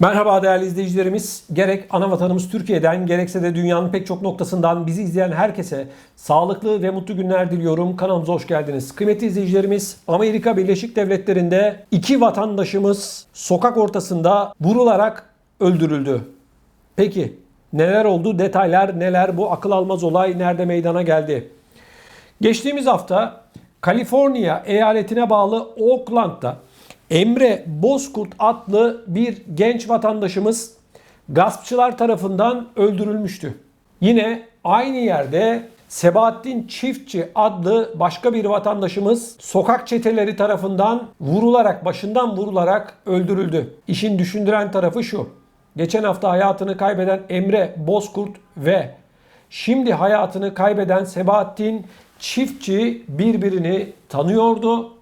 Merhaba değerli izleyicilerimiz. Gerek ana vatanımız Türkiye'den gerekse de dünyanın pek çok noktasından bizi izleyen herkese sağlıklı ve mutlu günler diliyorum. Kanalımıza hoş geldiniz. Kıymetli izleyicilerimiz Amerika Birleşik Devletleri'nde iki vatandaşımız sokak ortasında vurularak öldürüldü. Peki neler oldu? Detaylar neler? Bu akıl almaz olay nerede meydana geldi? Geçtiğimiz hafta Kaliforniya eyaletine bağlı Oakland'da Emre Bozkurt adlı bir genç vatandaşımız gaspçılar tarafından öldürülmüştü. Yine aynı yerde Sebahattin Çiftçi adlı başka bir vatandaşımız sokak çeteleri tarafından vurularak, başından vurularak öldürüldü. İşin düşündüren tarafı şu. Geçen hafta hayatını kaybeden Emre Bozkurt ve şimdi hayatını kaybeden Sebahattin Çiftçi birbirini tanıyordu.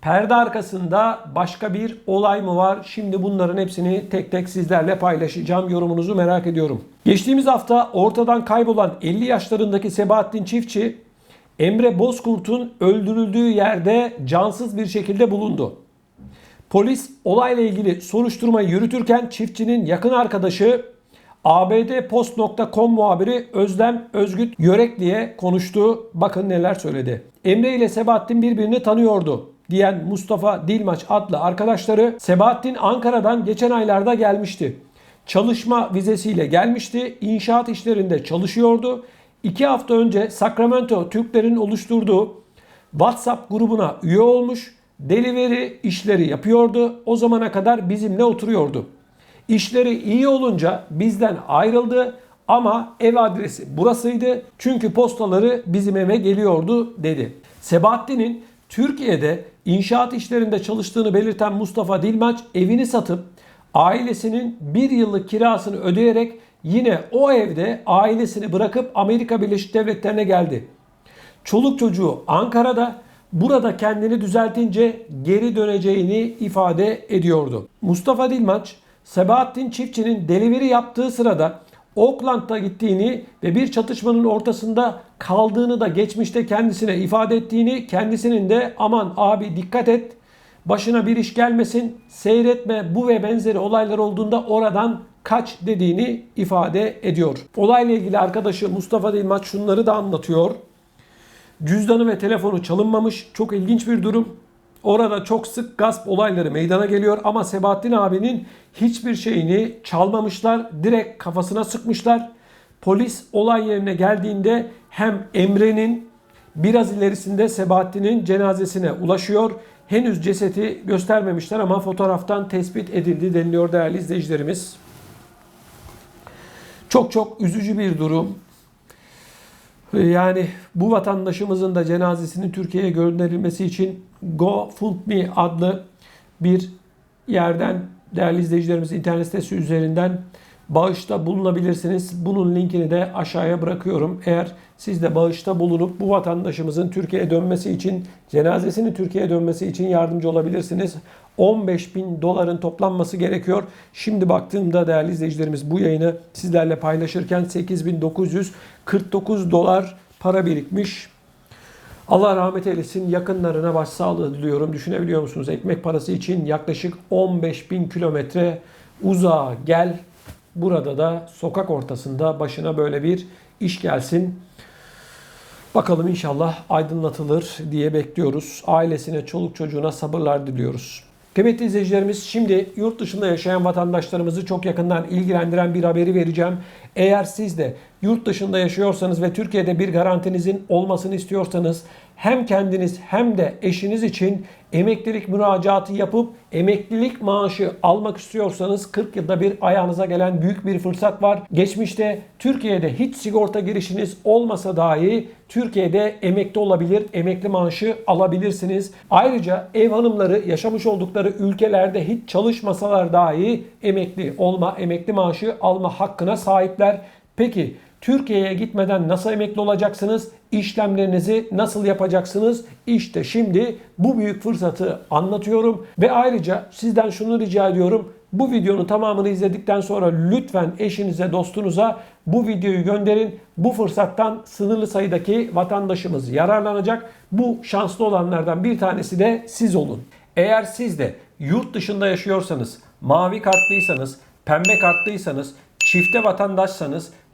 Perde arkasında başka bir olay mı var? Şimdi bunların hepsini tek tek sizlerle paylaşacağım. Yorumunuzu merak ediyorum. Geçtiğimiz hafta ortadan kaybolan 50 yaşlarındaki Sebahattin Çiftçi, Emre Bozkurt'un öldürüldüğü yerde cansız bir şekilde bulundu. Polis olayla ilgili soruşturmayı yürütürken çiftçinin yakın arkadaşı abdpost.com muhabiri Özlem Özgüt Yörekli'ye konuştu. Bakın neler söyledi. Emre ile Sebahattin birbirini tanıyordu diyen Mustafa Dilmaç adlı arkadaşları Sebahattin Ankara'dan geçen aylarda gelmişti. Çalışma vizesiyle gelmişti. İnşaat işlerinde çalışıyordu. İki hafta önce Sacramento Türklerin oluşturduğu WhatsApp grubuna üye olmuş. Delivery işleri yapıyordu. O zamana kadar bizimle oturuyordu. İşleri iyi olunca bizden ayrıldı ama ev adresi burasıydı. Çünkü postaları bizim eve geliyordu dedi. Sebahattin'in Türkiye'de inşaat işlerinde çalıştığını belirten Mustafa Dilmaç evini satıp ailesinin bir yıllık kirasını ödeyerek yine o evde ailesini bırakıp Amerika Birleşik Devletleri'ne geldi. Çoluk çocuğu Ankara'da burada kendini düzeltince geri döneceğini ifade ediyordu. Mustafa Dilmaç, Sebahattin Çiftçi'nin delivery yaptığı sırada Oakland'da gittiğini ve bir çatışmanın ortasında kaldığını da geçmişte kendisine ifade ettiğini, kendisinin de aman abi dikkat et, başına bir iş gelmesin, seyretme bu ve benzeri olaylar olduğunda oradan kaç dediğini ifade ediyor. Olayla ilgili arkadaşı Mustafa Dilmaç şunları da anlatıyor. Cüzdanı ve telefonu çalınmamış. Çok ilginç bir durum. Orada çok sık gasp olayları meydana geliyor ama Sebahattin abinin hiçbir şeyini çalmamışlar. Direkt kafasına sıkmışlar. Polis olay yerine geldiğinde hem Emre'nin biraz ilerisinde Sebahattin'in cenazesine ulaşıyor. Henüz cesedi göstermemişler ama fotoğraftan tespit edildi deniliyor değerli izleyicilerimiz. Çok çok üzücü bir durum. Yani bu vatandaşımızın da cenazesinin Türkiye'ye gönderilmesi için GoFundMe adlı bir yerden değerli izleyicilerimiz internet sitesi üzerinden bağışta bulunabilirsiniz. Bunun linkini de aşağıya bırakıyorum. Eğer siz de bağışta bulunup bu vatandaşımızın Türkiye'ye dönmesi için, cenazesinin Türkiye'ye dönmesi için yardımcı olabilirsiniz. 15 bin doların toplanması gerekiyor. Şimdi baktığımda değerli izleyicilerimiz bu yayını sizlerle paylaşırken 8949 dolar para birikmiş. Allah rahmet eylesin. Yakınlarına başsağlığı diliyorum. Düşünebiliyor musunuz? Ekmek parası için yaklaşık 15 bin kilometre uzağa gel. Burada da sokak ortasında başına böyle bir iş gelsin. Bakalım inşallah aydınlatılır diye bekliyoruz. Ailesine, çoluk çocuğuna sabırlar diliyoruz. Kıymetli izleyicilerimiz şimdi yurt dışında yaşayan vatandaşlarımızı çok yakından ilgilendiren bir haberi vereceğim. Eğer siz de yurt dışında yaşıyorsanız ve Türkiye'de bir garantinizin olmasını istiyorsanız hem kendiniz hem de eşiniz için emeklilik müracaatı yapıp emeklilik maaşı almak istiyorsanız 40 yılda bir ayağınıza gelen büyük bir fırsat var. Geçmişte Türkiye'de hiç sigorta girişiniz olmasa dahi Türkiye'de emekli olabilir, emekli maaşı alabilirsiniz. Ayrıca ev hanımları yaşamış oldukları ülkelerde hiç çalışmasalar dahi emekli olma, emekli maaşı alma hakkına sahipler. Peki Türkiye'ye gitmeden nasıl emekli olacaksınız? İşlemlerinizi nasıl yapacaksınız? İşte şimdi bu büyük fırsatı anlatıyorum ve ayrıca sizden şunu rica ediyorum. Bu videonun tamamını izledikten sonra lütfen eşinize, dostunuza bu videoyu gönderin. Bu fırsattan sınırlı sayıdaki vatandaşımız yararlanacak. Bu şanslı olanlardan bir tanesi de siz olun. Eğer siz de yurt dışında yaşıyorsanız, mavi kartlıysanız, pembe kartlıysanız, çifte vatandaşsanız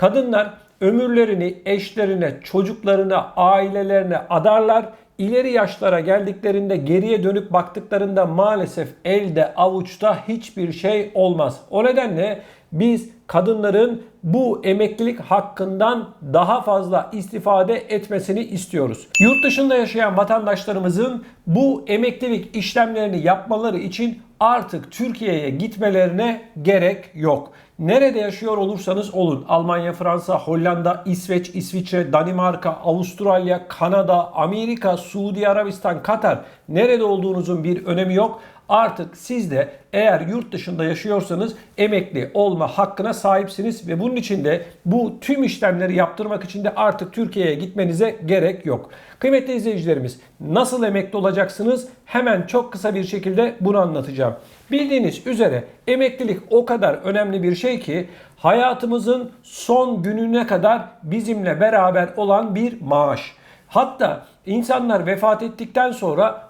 Kadınlar ömürlerini eşlerine, çocuklarına, ailelerine adarlar. İleri yaşlara geldiklerinde geriye dönüp baktıklarında maalesef elde avuçta hiçbir şey olmaz. O nedenle biz kadınların bu emeklilik hakkından daha fazla istifade etmesini istiyoruz. Yurt dışında yaşayan vatandaşlarımızın bu emeklilik işlemlerini yapmaları için artık Türkiye'ye gitmelerine gerek yok. Nerede yaşıyor olursanız olun. Almanya, Fransa, Hollanda, İsveç, İsviçre, Danimarka, Avustralya, Kanada, Amerika, Suudi Arabistan, Katar. Nerede olduğunuzun bir önemi yok. Artık siz de eğer yurt dışında yaşıyorsanız emekli olma hakkına sahipsiniz ve bunun için de bu tüm işlemleri yaptırmak için de artık Türkiye'ye gitmenize gerek yok. Kıymetli izleyicilerimiz nasıl emekli olacaksınız? Hemen çok kısa bir şekilde bunu anlatacağım. Bildiğiniz üzere emeklilik o kadar önemli bir şey ki hayatımızın son gününe kadar bizimle beraber olan bir maaş. Hatta insanlar vefat ettikten sonra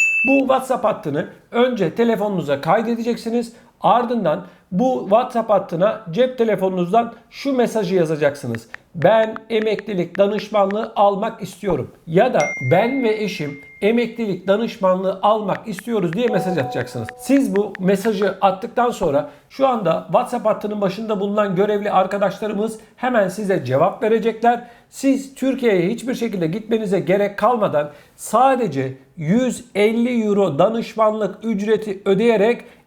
Bu WhatsApp hattını önce telefonunuza kaydedeceksiniz. Ardından bu WhatsApp hattına cep telefonunuzdan şu mesajı yazacaksınız. Ben emeklilik danışmanlığı almak istiyorum. Ya da ben ve eşim emeklilik danışmanlığı almak istiyoruz diye mesaj atacaksınız. Siz bu mesajı attıktan sonra şu anda WhatsApp hattının başında bulunan görevli arkadaşlarımız hemen size cevap verecekler. Siz Türkiye'ye hiçbir şekilde gitmenize gerek kalmadan sadece 150 euro danışmanlık ücreti ödeyerek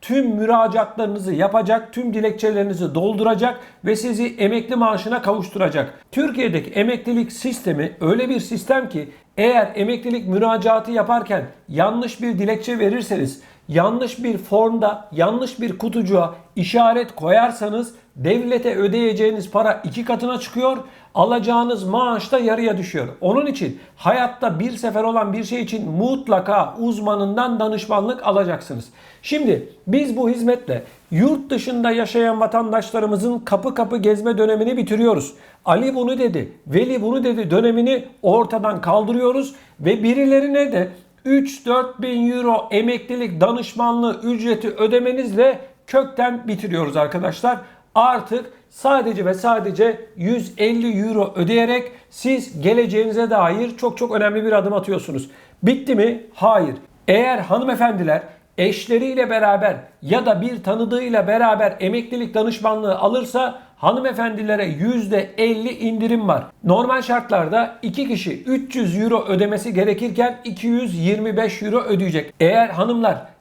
tüm müracaatlarınızı yapacak, tüm dilekçelerinizi dolduracak ve sizi emekli maaşına kavuşturacak. Türkiye'deki emeklilik sistemi öyle bir sistem ki eğer emeklilik müracaatı yaparken yanlış bir dilekçe verirseniz yanlış bir formda, yanlış bir kutucuğa işaret koyarsanız devlete ödeyeceğiniz para iki katına çıkıyor. Alacağınız maaş da yarıya düşüyor. Onun için hayatta bir sefer olan bir şey için mutlaka uzmanından danışmanlık alacaksınız. Şimdi biz bu hizmetle yurt dışında yaşayan vatandaşlarımızın kapı kapı gezme dönemini bitiriyoruz. Ali bunu dedi, Veli bunu dedi dönemini ortadan kaldırıyoruz ve birilerine de 3-4 bin euro emeklilik danışmanlığı ücreti ödemenizle kökten bitiriyoruz arkadaşlar. Artık sadece ve sadece 150 euro ödeyerek siz geleceğinize dair çok çok önemli bir adım atıyorsunuz. Bitti mi? Hayır. Eğer hanımefendiler eşleriyle beraber ya da bir tanıdığıyla beraber emeklilik danışmanlığı alırsa hanımefendilere %50 indirim var. Normal şartlarda 2 kişi 300 euro ödemesi gerekirken 225 euro ödeyecek. Eğer hanımlar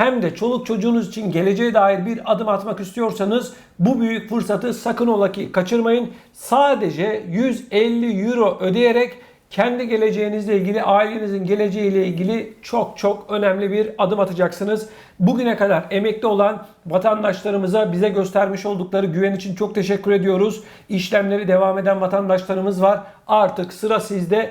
hem de çoluk çocuğunuz için geleceğe dair bir adım atmak istiyorsanız bu büyük fırsatı sakın ola ki kaçırmayın. Sadece 150 euro ödeyerek kendi geleceğinizle ilgili, ailenizin geleceğiyle ilgili çok çok önemli bir adım atacaksınız. Bugüne kadar emekli olan vatandaşlarımıza bize göstermiş oldukları güven için çok teşekkür ediyoruz. İşlemleri devam eden vatandaşlarımız var. Artık sıra sizde.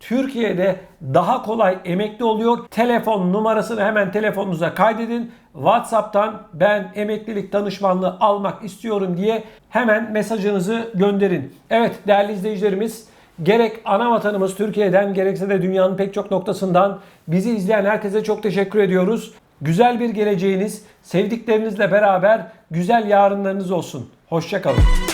Türkiye'de daha kolay emekli oluyor. Telefon numarasını hemen telefonunuza kaydedin. WhatsApp'tan ben emeklilik danışmanlığı almak istiyorum diye hemen mesajınızı gönderin. Evet değerli izleyicilerimiz gerek ana vatanımız Türkiye'den gerekse de dünyanın pek çok noktasından bizi izleyen herkese çok teşekkür ediyoruz. Güzel bir geleceğiniz, sevdiklerinizle beraber güzel yarınlarınız olsun. Hoşçakalın.